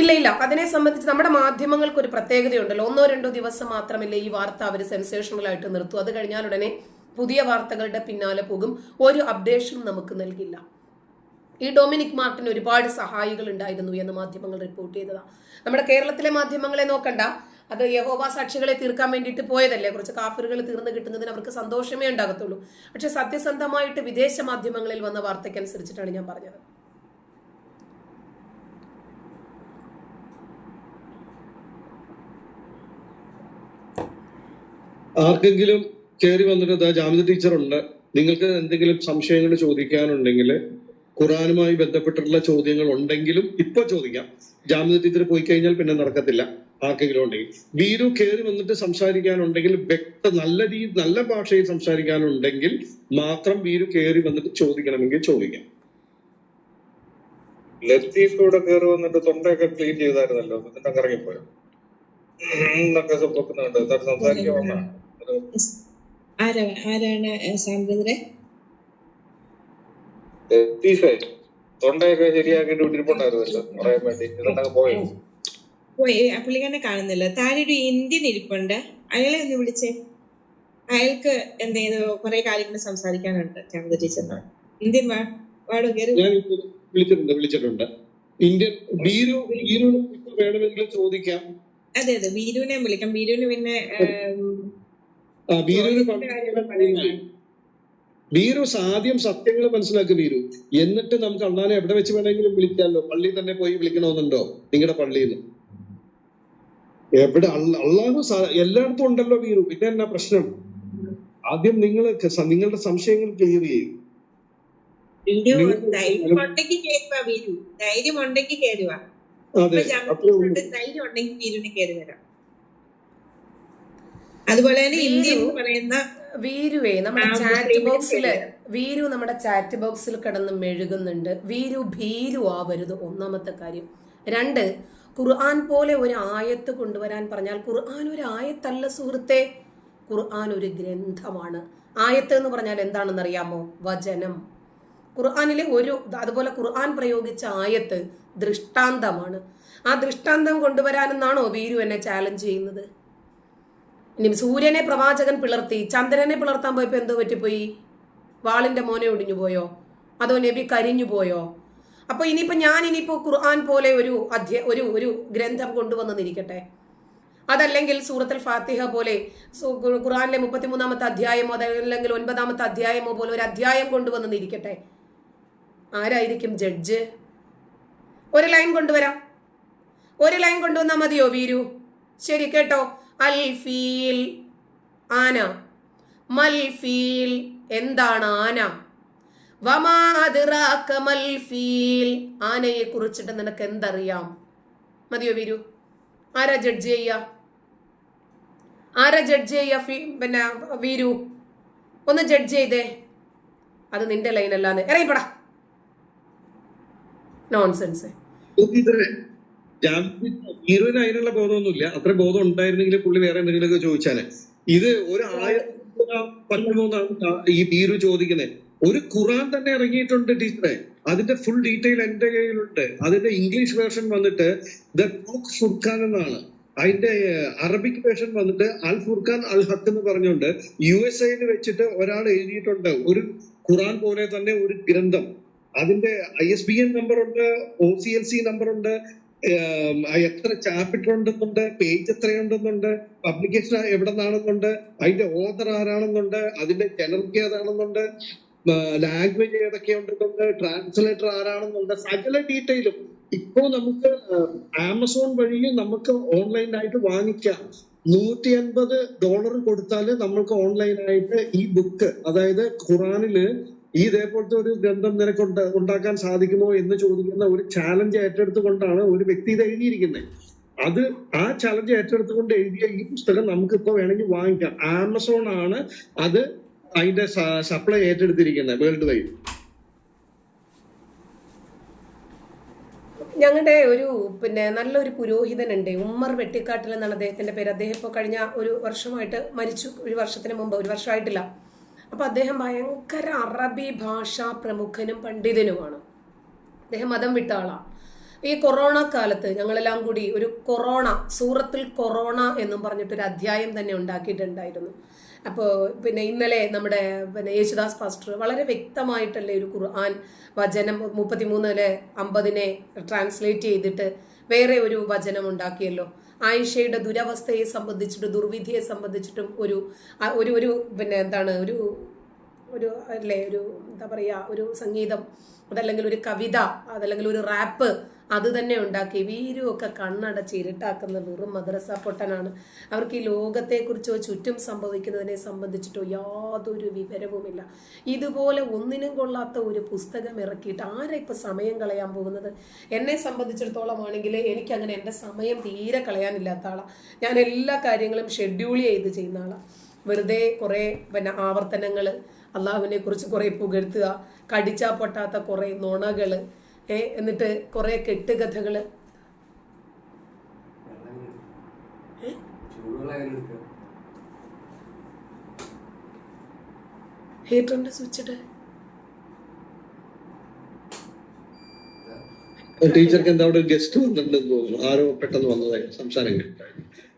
ഇല്ല ഇല്ല. അതിനെ സംബന്ധിച്ച് നമ്മുടെ മാധ്യമങ്ങൾക്ക് ഒരു പ്രത്യേകതയുണ്ടല്ലോ. ഒന്നോ രണ്ടോ ദിവസം മാത്രമല്ല ഈ വാർത്ത അവർ സെൻസേഷണൽ ആയിട്ട് നിർത്തും. അത് കഴിഞ്ഞാൽ ഉടനെ പുതിയ വാർത്തകളുടെ പിന്നാലെ പോകും. ഒരു അപ്ഡേഷനും നമുക്ക് നൽകില്ല. ഈ ഡൊമിനിക് മാർട്ടിന് ഒരുപാട് സഹായികൾ ഉണ്ടായിരുന്നു എന്ന് മാധ്യമങ്ങൾ റിപ്പോർട്ട് ചെയ്തതാ. നമ്മുടെ കേരളത്തിലെ മാധ്യമങ്ങളെ നോക്കണ്ട. അത് യഹോവ സാക്ഷികളെ തീർക്കാൻ വേണ്ടിയിട്ട് പോയതല്ലേ. കുറച്ച് കാഫറുകൾ തീർന്നു കിട്ടുന്നതിന് അവർക്ക് സന്തോഷമേ ഉണ്ടാകത്തുള്ളൂ. പക്ഷെ സത്യസന്ധമായിട്ട് വിദേശ മാധ്യമങ്ങളിൽ വന്ന വാർത്തയ്ക്കനുസരിച്ചിട്ടാണ് ഞാൻ പറഞ്ഞത്. ആർക്കെങ്കിലും കയറി വന്നിട്ട് ദാ ജാമിദ ടീച്ചറുണ്ട് നിങ്ങൾക്ക് എന്തെങ്കിലും സംശയങ്ങൾ ചോദിക്കാനുണ്ടെങ്കിൽ ഖുറാനുമായി ബന്ധപ്പെട്ടിട്ടുള്ള ചോദ്യങ്ങൾ ഉണ്ടെങ്കിലും ഇപ്പൊ ചോദിക്കാം. ജാമ്യ ടീച്ചർ പോയി കഴിഞ്ഞാൽ പിന്നെ നടക്കത്തില്ല ആർക്കെങ്കിലും ഉണ്ടെങ്കിൽ. വീരു കയറി വന്നിട്ട് സംസാരിക്കാനുണ്ടെങ്കിൽ വ്യക്ത നല്ല രീതി നല്ല ഭാഷയിൽ സംസാരിക്കാനുണ്ടെങ്കിൽ മാത്രം വീരു കയറി വന്നിട്ട് ചോദിക്കണമെങ്കിൽ ചോദിക്കാം. ലത്തീഫ് ഇവിടെ കയറി വന്നിട്ട് തൊണ്ടയൊക്കെ ക്ലീൻ ചെയ്തായിരുന്നല്ലോ എന്നിട്ട് അങ്ങ് ഇറങ്ങിപ്പോയോ? എന്നൊക്കെ സംസാരിക്കാവുന്ന ആരാണ് തൊണ്ടയൊക്കെ ഇരിപ്പുണ്ടായിരുന്നല്ലോ പറയാൻ വേണ്ടി. പോയോ. പുള്ളിക്കാരനെ കാണുന്നില്ല. താഴെ ഒരു ഇന്ത്യൻ ഇരിപ്പുണ്ട്. അയാളെ ഒന്ന് വിളിച്ചേ. അയാൾക്ക് എന്ത് ചെയ്തു? കുറെ കാര്യങ്ങൾ സംസാരിക്കാനുണ്ട്. ചാന്ത ടീച്ചറിനോട്. ഇന്ത്യൻ വാ വാടോ കയറി ഞാൻ വിളിച്ചിട്ടുണ്ട് വിളിച്ചിട്ടുണ്ട്. ഇന്ത്യൻ വീരു വീരു ഇപ്പൊ വേണമെങ്കിൽ ചോദിക്കാം. അതെ അതെ. വീരുവിനെ വിളിക്കാം. വീരുവിന് പിന്നെ വീരു ആദ്യം സത്യങ്ങൾ മനസ്സിലാക്കി ബീരു എന്നിട്ട് നമുക്ക് അണ്ണാനെ എവിടെ വെച്ച് വേണമെങ്കിലും വിളിക്കാമല്ലോ പള്ളിയിൽ തന്നെ പോയി വിളിക്കണമെന്നുണ്ടോ? നിങ്ങളുടെ പള്ളിയിൽ എവിടെ അള്ള- അള്ളാഹു എല്ലായിടത്തും ഉണ്ടല്ലോ ബീരു പിന്നെ എന്നാ പ്രശ്നം? ആദ്യം നിങ്ങൾ നിങ്ങളുടെ സംശയങ്ങൾ ക്ലിയർ ചെയ്യും. ധൈര്യം ഉണ്ടെങ്കിൽ ധൈര്യം ഉണ്ടെങ്കിൽ കയറുവാ അതെ ഇപ്പൊ അത്രേ ഉള്ളൂ ജാമ്യത്തിലുണ്ട് ധൈര്യം ഉണ്ടെങ്കിൽ വീരുവിന് കയറി വരാം അതുപോലെ തന്നെ ഇന്ത്യ എന്ന് പറയുന്ന വീരുവേ നമ്മുടെ ചാറ്റ് ബോക്സിൽ വീരു നമ്മുടെ ചാറ്റ് ബോക്സിൽ കിടന്ന് മെഴുകുന്നുണ്ട്. വീരു ഭീരു ആവരുത്. ഒന്നാമത്തെ കാര്യം. രണ്ട് ഖുർആൻ പോലെ ഒരു ആയത്ത് കൊണ്ടുവരാൻ പറഞ്ഞാൽ ഖുർആൻ ഒരു ആയത്തല്ല സുഹൃത്തെ. ഖുർആൻ ഒരു ഗ്രന്ഥമാണ്. ആയത്ത് എന്ന് പറഞ്ഞാൽ എന്താണെന്ന് അറിയാമോ? വചനം. ഖുർആാനിലെ ഒരു അതുപോലെ ഖുർആൻ പ്രയോഗിച്ച ആയത്ത് ദൃഷ്ടാന്തമാണ്. ആ ദൃഷ്ടാന്തം കൊണ്ടുവരാനെന്നാണോ വീരു എന്നെ ചാലഞ്ച് ചെയ്യുന്നത്? ഇനി സൂര്യനെ പ്രവാചകൻ പിളർത്തി ചന്ദ്രനെ പിളർത്താൻ പോയപ്പോ എന്തോ പറ്റിപ്പോയി? വാളിന്റെ മോനെ ഒടിഞ്ഞു പോയോ? അതോ നബി കരിഞ്ഞു പോയോ? അപ്പൊ ഇനിയിപ്പോ ഞാൻ ഇനിയിപ്പോ ഖുർആൻ പോലെ ഒരു അധ്യ ഒരു ഒരു ഗ്രന്ഥം കൊണ്ടുവന്നിരിക്കട്ടെ? അതല്ലെങ്കിൽ സൂറത്തുൽ ഫാത്തിഹ പോലെ ഖുർആനിലെ മുപ്പത്തിമൂന്നാമത്തെ അധ്യായമോ അതല്ലെങ്കിൽ ഒൻപതാമത്തെ അധ്യായമോ പോലെ ഒരു അധ്യായം കൊണ്ടുവന്നിരിക്കട്ടെ? ആരായിരിക്കും ജഡ്ജ്? ഒരു ലൈൻ കൊണ്ടുവരാം. ഒരു ലൈൻ കൊണ്ടുവന്നാൽ മതിയോ വീരു? ശരി കേട്ടോ. അൽ ഫീൽ ആന. മൽഫീൽ എന്താണ് ആന? അദ്റാക ആനയെ കുറിച്ചിട്ട് നിനക്ക് എന്തറിയാം? മതിയോ വീരു? ആരാ ജഡ്ജ് ചെയ്യ ആരാ ജഡ്ജ് ചെയ്യ പിന്നെ വീരു? ഒന്ന് ജഡ്ജ് ചെയ്തേ. അത് നിന്റെ ലൈൻ അല്ലാന്ന്. ഇറങ്ങിപ്പടാ. നോൺസെൻസ് ഹീറോയിന് അതിനുള്ള ബോധമൊന്നുമില്ല. അത്ര ബോധം ഉണ്ടായിരുന്നെങ്കിൽ പുള്ളി വേറെ എന്തെങ്കിലുമൊക്കെ ചോദിച്ചാൽ ഇത് ഒരു ആയിരത്തി പതിമൂന്നാണ് ഈ ബീരു ചോദിക്കുന്നത് ഒരു ഖുറാൻ തന്നെ ഇറങ്ങിയിട്ടുണ്ട് ടീച്ചറെ. അതിന്റെ ഫുൾ ഡീറ്റെയിൽ എന്റെ കയ്യിലുണ്ട്. അതിന്റെ ഇംഗ്ലീഷ് വേർഷൻ വന്നിട്ട് ദ ടോക്ക് ഫുർഖാൻ എന്നാണ്. അതിന്റെ അറബിക് വേർഷൻ വന്നിട്ട് അൽ ഫുർഖാൻ അൽ ഹക്ക് എന്ന് പറഞ്ഞുകൊണ്ട് യു എസ് എയിൽ വെച്ചിട്ട് ഒരാൾ എഴുതിയിട്ടുണ്ട്. ഒരു ഖുറാൻ പോലെ തന്നെ ഒരു ഗ്രന്ഥം. അതിന്റെ I S B N number ഉണ്ട് O C L C number ഉണ്ട് എത്ര ചാപ്റ്റർ ഉണ്ടെന്നുണ്ട് പേജ് എത്രയുണ്ടെന്നുണ്ട് പബ്ലിക്കേഷൻ എവിടെ നിന്നാണെന്നുണ്ട് അതിന്റെ ഓതർ ആരാണെന്നുണ്ട് അതിന്റെ ജനർക്ക് ഏതാണെന്നുണ്ട് ലാംഗ്വേജ് ഏതൊക്കെ ഉണ്ടെന്നുണ്ട് ട്രാൻസ്ലേറ്റർ ആരാണെന്നുണ്ട് സകല ഡീറ്റെയിലും ഇപ്പോ നമുക്ക് ആമസോൺ വഴിയും നമുക്ക് ഓൺലൈനായിട്ട് വാങ്ങിക്കാം. നൂറ്റി അൻപത് ഡോളർ കൊടുത്താൽ നമ്മൾക്ക് ഓൺലൈനായിട്ട് ഈ ബുക്ക് അതായത് ഖുറാനിൽ ഈ ഇതേപോലത്തെ ഒരു ഗ്രന്ഥം നിനക്ക് ഉണ്ട- ഉണ്ടാക്കാൻ സാധിക്കുമോ എന്ന് ചോദിക്കുന്ന ഒരു ചാലഞ്ച് ഏറ്റെടുത്തുകൊണ്ടാണ് ഒരു വ്യക്തി ഇത് എഴുതിയിരിക്കുന്നത് അത് ആ ചലഞ്ച് ഏറ്റെടുത്തുകൊണ്ട് എഴുതിയ ഈ പുസ്തകം നമുക്ക് ഇപ്പൊ വേണമെങ്കിൽ വാങ്ങിക്കാം. ആമസോൺ ആണ് അത് അതിന്റെ സപ്ലൈ ഏറ്റെടുത്തിരിക്കുന്നത് വേൾഡ് വൈഡ് ഞങ്ങളുടെ ഒരു പിന്നെ നല്ലൊരു പുരോഹിതനുണ്ട് ഉമ്മർ വെട്ടിക്കാട്ടിൽ എന്നാണ് അദ്ദേഹത്തിന്റെ പേര്. അദ്ദേഹം ഇപ്പോൾ കഴിഞ്ഞ ഒരു വർഷമായിട്ട് മരിച്ചു ഒരു വർഷത്തിന് മുമ്പ് ഒരു വർഷമായിട്ടില്ല. അപ്പൊ അദ്ദേഹം ഭയങ്കര അറബി ഭാഷാ പ്രമുഖനും പണ്ഡിതനുമാണ്. അദ്ദേഹം മതം വിട്ട ഈ കൊറോണ കാലത്ത് ഞങ്ങളെല്ലാം കൂടി ഒരു കൊറോണ സൂറത്തിൽ കൊറോണ എന്നും പറഞ്ഞിട്ടൊരു അധ്യായം തന്നെ ഉണ്ടാക്കിയിട്ടുണ്ടായിരുന്നു. അപ്പോൾ പിന്നെ ഇന്നലെ നമ്മുടെ പിന്നെ യേശുദാസ് പാസ്റ്റർ വളരെ വ്യക്തമായിട്ടല്ലേ ഒരു ഖുർആൻ വചനം മുപ്പത്തിമൂന്നിലെ അമ്പതിനെ ട്രാൻസ്ലേറ്റ് ചെയ്തിട്ട് വേറെ ഒരു വചനം ഉണ്ടാക്കിയല്ലോ. ആയിഷയുടെ ദുരവസ്ഥയെ സംബന്ധിച്ചിട്ടും ദുർവിധിയെ സംബന്ധിച്ചിട്ടും ഒരു ഒരു ഒരു പിന്നെ എന്താണ് ഒരു ഒരു അല്ലേ ഒരു എന്താ പറയുക ഒരു സംഗീതം അതല്ലെങ്കിൽ ഒരു കവിത അതല്ലെങ്കിൽ ഒരു റാപ്പ് അത് തന്നെ ഉണ്ടാക്കി. വീരുമൊക്കെ കണ്ണടച്ച് ഇരുട്ടാക്കുന്ന വെറും മദ്രസ പൊട്ടനാണ്. അവർക്ക് ഈ ലോകത്തെക്കുറിച്ചോ ചുറ്റും സംഭവിക്കുന്നതിനെ സംബന്ധിച്ചിട്ടോ യാതൊരു വിവരവുമില്ല. ഇതുപോലെ ഒന്നിനും കൊള്ളാത്ത ഒരു പുസ്തകം ഇറക്കിയിട്ട് ആരാ ഇപ്പം സമയം കളയാൻ പോകുന്നത്? എന്നെ സംബന്ധിച്ചിടത്തോളം ആണെങ്കിൽ എനിക്ക് അങ്ങനെ എന്റെ സമയം തീരെ കളയാനില്ലാത്ത ആളാണ് ഞാൻ എല്ലാ കാര്യങ്ങളും ഷെഡ്യൂൾ ചെയ്ത് ചെയ്യുന്ന ആളാണ് വെറുതെ കുറേ പിന്നെ ആവർത്തനങ്ങൾ അള്ളാഹുവിനെ കുറിച്ച് കുറേ പുകഴ്ത്തുക കടിച്ചാൽ പൊട്ടാത്ത കുറേ നുണകൾ ഏ എന്നിട്ട് കുറേ കെട്ടുകഥകൾ ഹീറ്ററിന്റെ സ്വിച്ച് ഇട്ട് ടീച്ചർക്ക് എന്താ അവിടെ ഗസ്റ്റ് വന്നിട്ടുണ്ടെന്ന് തോന്നുന്നു. ആരോ പെട്ടെന്ന് വന്നതായി സംസാരം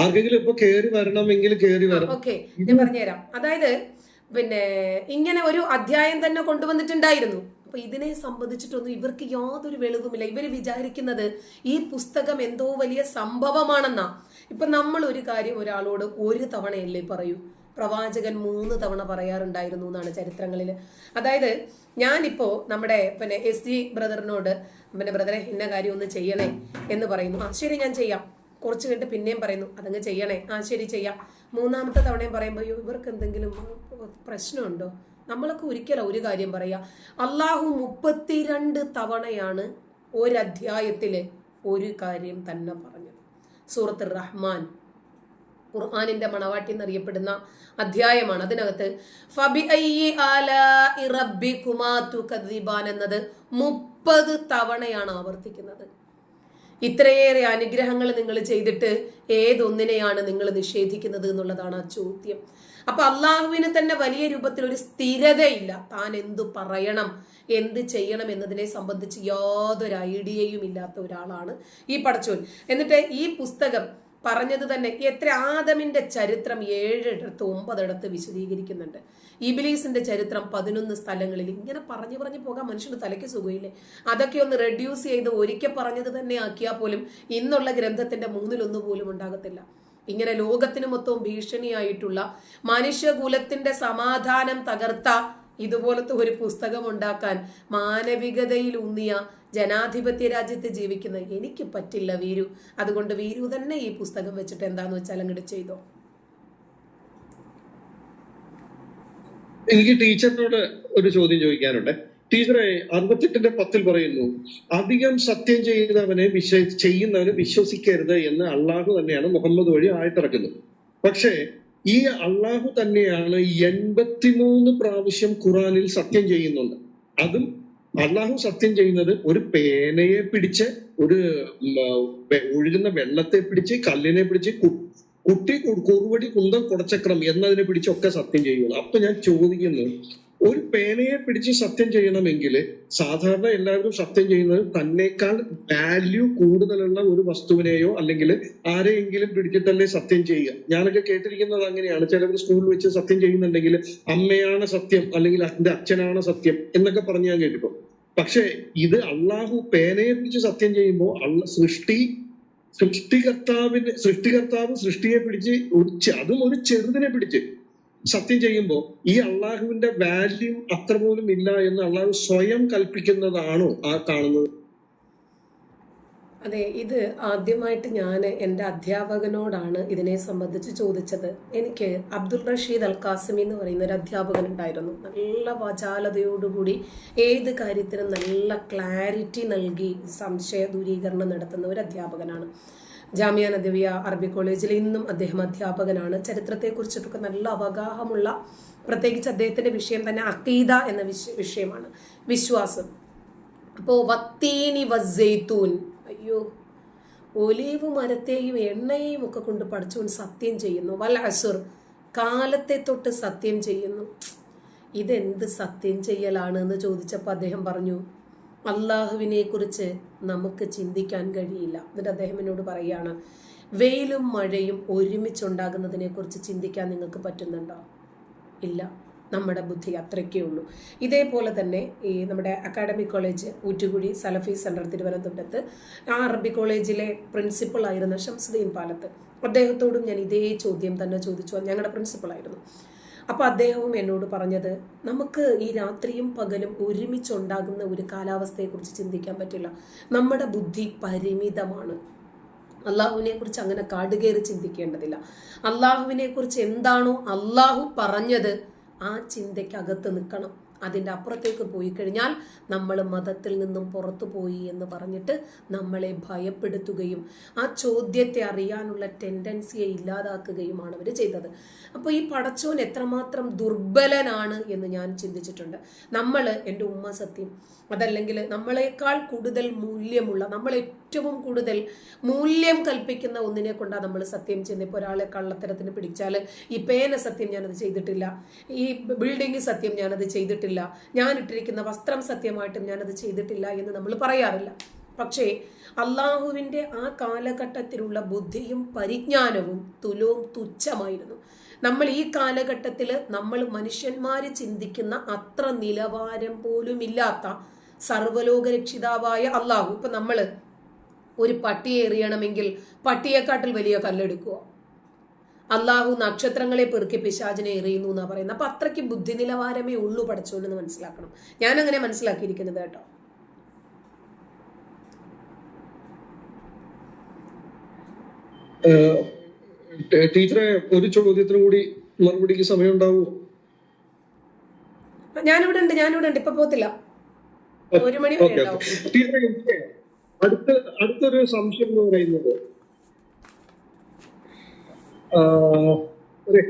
ആർക്കെങ്കിലും ഇപ്പൊ കേറി വരണമെങ്കിൽ കേറി വരണം. ഓക്കെ ഞാൻ പറഞ്ഞുതരാം. അതായത് പിന്നെ ഇങ്ങനെ ഒരു അധ്യായം തന്നെ കൊണ്ടുവന്നിട്ടുണ്ടായിരുന്നു. അപ്പൊ ഇതിനെ സംബന്ധിച്ചിട്ടൊന്നും ഇവർക്ക് യാതൊരു വെളിവുമില്ല. ഇവർ വിചാരിക്കുന്നത് ഈ പുസ്തകം എന്തോ വലിയ സംഭവമാണെന്നാ. ഇപ്പൊ നമ്മൾ ഒരു കാര്യം ഒരാളോട് ഒരു തവണയല്ലേ പറയൂ. പ്രവാചകൻ മൂന്ന് തവണ പറയാറുണ്ടായിരുന്നു എന്നാണ് ചരിത്രങ്ങളിൽ അതായത് ഞാനിപ്പോ നമ്മുടെ പിന്നെ എസ് ജി ബ്രദറിനോട് പിന്നെ ബ്രദറെ ഇന്ന കാര്യം ഒന്ന് ചെയ്യണേ എന്ന് പറയുന്നു. ആ ശരി ഞാൻ ചെയ്യാം. കുറച്ച് കഴിഞ്ഞിട്ട് പിന്നെയും പറയുന്നു. അതങ്ങ് ചെയ്യണേ. ആ ശരി ചെയ്യാം. മൂന്നാമത്തെ തവണയും പറയുമ്പോൾ ഇവർക്ക് എന്തെങ്കിലും പ്രശ്നമുണ്ടോ? നമ്മളൊക്കെ ഒരിക്കലും ഒരു കാര്യം പറയാ. അള്ളാഹു മുപ്പത്തിരണ്ട് തവണയാണ് ഒരധ്യായത്തിൽ ഒരു കാര്യം തന്നെ പറഞ്ഞത്. സൂറത്ത് റഹ്മാൻ. ഖുർആാനിന്റെ മണവാട്ടി എന്നറിയപ്പെടുന്ന അധ്യായമാണ്. അതിനകത്ത് ഫബി എന്നത് മുപ്പത് തവണയാണ് ആവർത്തിക്കുന്നത്. ഇത്രയേറെ അനുഗ്രഹങ്ങൾ നിങ്ങൾ ചെയ്തിട്ട് ഏതൊന്നിനെയാണ് നിങ്ങൾ നിഷേധിക്കുന്നത് എന്നുള്ളതാണ് ആ ചോദ്യം. അപ്പൊ അള്ളാഹുവിന് തന്നെ വലിയ രൂപത്തിൽ ഒരു സ്ഥിരതയില്ല. താൻ എന്തു പറയണം എന്ത് ചെയ്യണം എന്നതിനെ സംബന്ധിച്ച് യാതൊരു ഐഡിയയും ഇല്ലാത്ത ഒരാളാണ് ഈ പടച്ചോൻ. എന്നിട്ട് ഈ പുസ്തകം പറഞ്ഞത് തന്നെ എത്ര ആദമിന്റെ ചരിത്രം ഏഴിടത്ത് ഒമ്പതിടത്ത് വിശദീകരിക്കുന്നുണ്ട്. ഇബിലീസിന്റെ ചരിത്രം പതിനൊന്ന് സ്ഥലങ്ങളിൽ ഇങ്ങനെ പറഞ്ഞു പറഞ്ഞു പോകാൻ മനുഷ്യന് തലയ്ക്ക് സുഖമില്ലേ? അതൊക്കെ ഒന്ന് റെഡ്യൂസ് ചെയ്ത് ഒരിക്കൽ പറഞ്ഞത് തന്നെ ആക്കിയാൽ പോലും ഇന്നുള്ള ഗ്രന്ഥത്തിന്റെ മൂന്നിലൊന്ന് പോലും ഉണ്ടാകത്തില്ല. ഇങ്ങനെ ലോകത്തിന് മൊത്തവും ഭീഷണിയായിട്ടുള്ള മനുഷ്യകുലത്തിന്റെ സമാധാനം തകർത്ത ഇതുപോലത്തെ ഒരു പുസ്തകം ഉണ്ടാക്കാൻ മാനവികതയിൽ ഊന്നിയ ജനാധിപത്യ രാജ്യത്ത് ജീവിക്കുന്ന എനിക്ക് പറ്റില്ല വീരു. അതുകൊണ്ട് വീരു തന്നെ ഈ പുസ്തകം വെച്ചിട്ട് എന്താന്ന് വെച്ചാൽ അങ്ങോട്ട് ചെയ്തോ. എനിക്ക് ടീച്ചറിനോട് ഒരു ചോദ്യം ചോദിക്കാനുണ്ട്. ടീച്ചറെ അറുപത്തെട്ടിന്റെ പത്തിൽ പറയുന്നു അധികം സത്യം ചെയ്യുന്നവനെ വിശ്വ ചെയ്യുന്നവനെ വിശ്വസിക്കരുത് എന്ന് അള്ളാഹു തന്നെയാണ് മുഹമ്മദ് വഴി ആയിട്ടിറക്കുന്നത്. പക്ഷേ ഈ അള്ളാഹു തന്നെയാണ് എൺപത്തിമൂന്ന് പ്രാവശ്യം ഖുറാനിൽ സത്യം ചെയ്യുന്നുണ്ട്. അതും അള്ളാഹു സത്യം ചെയ്യുന്നത് ഒരു പേനയെ പിടിച്ച് ഒരു ഒഴുകുന്ന വെള്ളത്തെ പിടിച്ച് കല്ലിനെ പിടിച്ച് കുട്ടി കുറുവടി കുന്തം കുടച്ചക്രം എന്നതിനെ പിടിച്ചൊക്കെ സത്യം ചെയ്യുള്ളൂ അപ്പൊ ഞാൻ ചോദിക്കുന്നു ഒരു പേനയെ പിടിച്ച് സത്യം ചെയ്യണമെങ്കിൽ സാധാരണ എല്ലാവരും സത്യം ചെയ്യുന്നത് തന്നെക്കാൾ വാല്യൂ കൂടുതലുള്ള ഒരു വസ്തുവിനെയോ അല്ലെങ്കിൽ ആരെയെങ്കിലും പിടിച്ചിട്ടല്ലേ സത്യം ചെയ്യുക. ഞാനൊക്കെ കേട്ടിരിക്കുന്നത് അങ്ങനെയാണ്. ചിലവർ സ്കൂളിൽ വെച്ച് സത്യം ചെയ്യുന്നുണ്ടെങ്കിൽ അമ്മയാണ് സത്യം അല്ലെങ്കിൽ എന്റെ അച്ഛനാണ് സത്യം എന്നൊക്കെ പറഞ്ഞ് ഞാൻ കേട്ടിപ്പോ പക്ഷെ ഇത് അള്ളാഹു പേനയെ പിടിച്ച് സത്യം ചെയ്യുമ്പോൾ അള്ള സൃഷ്ടി സൃഷ്ടികർത്താവിന് സൃഷ്ടികർത്താവ് സൃഷ്ടിയെ പിടിച്ച് അതും ഒരു ചെറുതിനെ പിടിച്ച് സത്യം ചെയ്യുമ്പോൾ ഈ അള്ളാഹുവിന്റെ വാല്യൂ അത്ര പോലും ഇല്ല എന്ന് അള്ളാഹു സ്വയം കൽപ്പിക്കുന്നതാണോ ആ കാണുന്നത്? അതെ ഇത് ആദ്യമായിട്ട് ഞാൻ എന്റെ അധ്യാപകനോടാണ് ഇതിനെ സംബന്ധിച്ച് ചോദിച്ചത്. എനിക്ക് അബ്ദുൾ റഷീദ് അൽ കാസിമി എന്ന് പറയുന്ന ഒരു അധ്യാപകൻ ഉണ്ടായിരുന്നു. നല്ല വാചാലതയോടുകൂടി ഏത് കാര്യത്തിനും നല്ല ക്ലാരിറ്റി നൽകി സംശയ ദൂരീകരണം നടത്തുന്ന ഒരു അധ്യാപകനാണ്. ജാമിയ നദവിയ അറബി കോളേജിൽ ഇന്നും അദ്ദേഹം അധ്യാപകനാണ്. ചരിത്രത്തെക്കുറിച്ചിട്ടൊക്കെ നല്ല അവഗാഹമുള്ള പ്രത്യേകിച്ച് അദ്ദേഹത്തിന്റെ വിഷയം തന്നെ അക്കീദ എന്ന വിഷ- വിഷയമാണ്. വിശ്വാസം. അപ്പോ വത്തീനി വസ്സെയ്ത്തൂൻ അയ്യോ ഒലീവ് മരത്തെയും എണ്ണയെയും ഒക്കെ കൊണ്ട് പഠിച്ചുകൊണ്ട് സത്യം ചെയ്യുന്നു. വൽ അസുർ കാലത്തെ തൊട്ട് സത്യം ചെയ്യുന്നു. ഇതെന്ത് സത്യം ചെയ്യലാണ് എന്ന് ചോദിച്ചപ്പോൾ അദ്ദേഹം പറഞ്ഞു അള്ളാഹുവിനെ കുറിച്ച് നമുക്ക് ചിന്തിക്കാൻ കഴിയില്ല. എന്നിട്ട് അദ്ദേഹം എന്നോട് പറയുകയാണ് വെയിലും മഴയും ഒരുമിച്ചുണ്ടാകുന്നതിനെ കുറിച്ച് ചിന്തിക്കാൻ നിങ്ങൾക്ക് പറ്റുന്നുണ്ടോ? ഇല്ല. നമ്മുടെ ബുദ്ധി അത്രയ്ക്കേ ഉള്ളൂ. ഇതേപോലെ തന്നെ ഈ നമ്മുടെ academic college Oottukuzhi Salafi centre തിരുവനന്തപുരത്ത് ആ അറബി കോളേജിലെ പ്രിൻസിപ്പൾ ആയിരുന്ന ഷംസുദ്ദീൻ പാലത്ത്. അദ്ദേഹത്തോടും ഞാൻ ഇതേ ചോദ്യം തന്നെ ചോദിച്ചു. ഞങ്ങളുടെ പ്രിൻസിപ്പൾ ആയിരുന്നു അപ്പോൾ അദ്ദേഹവും എന്നോട് പറഞ്ഞത് നമുക്ക് ഈ രാത്രിയും പകലും ഒരുമിച്ചുണ്ടാകുന്ന ഒരു കാലാവസ്ഥയെക്കുറിച്ച് ചിന്തിക്കാൻ പറ്റില്ല. നമ്മുടെ ബുദ്ധി പരിമിതമാണ്. അള്ളാഹുവിനെ കുറിച്ച് അങ്ങനെ കാടുകയറി ചിന്തിക്കേണ്ടതില്ല. അള്ളാഹുവിനെ കുറിച്ച് എന്താണോ അള്ളാഹു പറഞ്ഞത് ആ ചിന്തയ്ക്കകത്ത് നിൽക്കണം. അതിന്റെ അപ്പുറത്തേക്ക് പോയി കഴിഞ്ഞാൽ നമ്മൾ മതത്തിൽ നിന്നും പുറത്തു പോയി എന്ന് പറഞ്ഞിട്ട് നമ്മളെ ഭയപ്പെടുത്തുകയും ആ ചോദ്യത്തെ അറിയാനുള്ള ടെൻഡൻസിയെ ഇല്ലാതാക്കുകയുമാണ് അവർ ചെയ്തത്. അപ്പോൾ ഈ പടച്ചോൻ എത്രമാത്രം ദുർബലനാണ് എന്ന് ഞാൻ ചിന്തിച്ചിട്ടുണ്ട്. നമ്മൾ എന്റെ ഉമ്മ സത്യം അതല്ലെങ്കിൽ നമ്മളെക്കാൾ കൂടുതൽ മൂല്യമുള്ള നമ്മൾ ഏറ്റവും കൂടുതൽ മൂല്യം കൽപ്പിക്കുന്ന ഒന്നിനെ കൊണ്ടാണ് നമ്മൾ സത്യം ചെയ്യുന്നത് ഇപ്പോൾ ഒരാളെ കള്ളത്തരത്തിന് പിടിച്ചാൽ ഈ പേന സത്യം ഞാനത് ചെയ്തിട്ടില്ല. ഈ ബിൽഡിംഗ് സത്യം ഞാനത് ചെയ്തിട്ടില്ല. ഞാൻ ഇട്ടിരിക്കുന്ന വസ്ത്രം സത്യമായിട്ടും ഞാനത് ചെയ്തിട്ടില്ല എന്ന് നമ്മൾ പറയാറില്ല. പക്ഷേ അള്ളാഹുവിന്റെ ആ കാലഘട്ടത്തിലുള്ള ബുദ്ധിയും പരിജ്ഞാനവും തുലവും തുച്ഛമായിരുന്നു. നമ്മൾ ഈ കാലഘട്ടത്തിൽ നമ്മൾ മനുഷ്യന്മാർ ചിന്തിക്കുന്ന അത്ര നിലവാരം പോലുമില്ലാത്ത സർവലോക രക്ഷിതാവായ അള്ളാഹു. ഇപ്പം നമ്മൾ ഒരു പട്ടിയെ എറിയണമെങ്കിൽ പട്ടിയെക്കാട്ടിൽ വലിയ കല്ലെടുക്കുക. അള്ളാഹു നക്ഷത്രങ്ങളെ പെറുക്കി പിശാചിനെ എറിയുന്നു എന്നാ പറയുന്നത്. അപ്പൊ അത്രയ്ക്ക് ബുദ്ധി നിലവാരമേ ഉള്ളൂ പഠിച്ചോണ്ടെന്ന് മനസ്സിലാക്കണം. ഞാൻ അങ്ങനെ മനസ്സിലാക്കിയിരിക്കുന്നത് കേട്ടോ. ടീച്ചറെ ഒരു ചോദ്യത്തിന് കൂടി മറുപടിക്ക് സമയം ഉണ്ടാവുമോ ഞാനിവിടെ ഉണ്ട് ഞാനിവിടെ ഉണ്ട്. ഇപ്പൊ പോത്തില്ല ഒരു മണി വരെ ടീച്ചറെ അടുത്ത അടുത്തൊരു സംശയം എന്ന് പറയുന്നത്. ആഹ്, ഒരു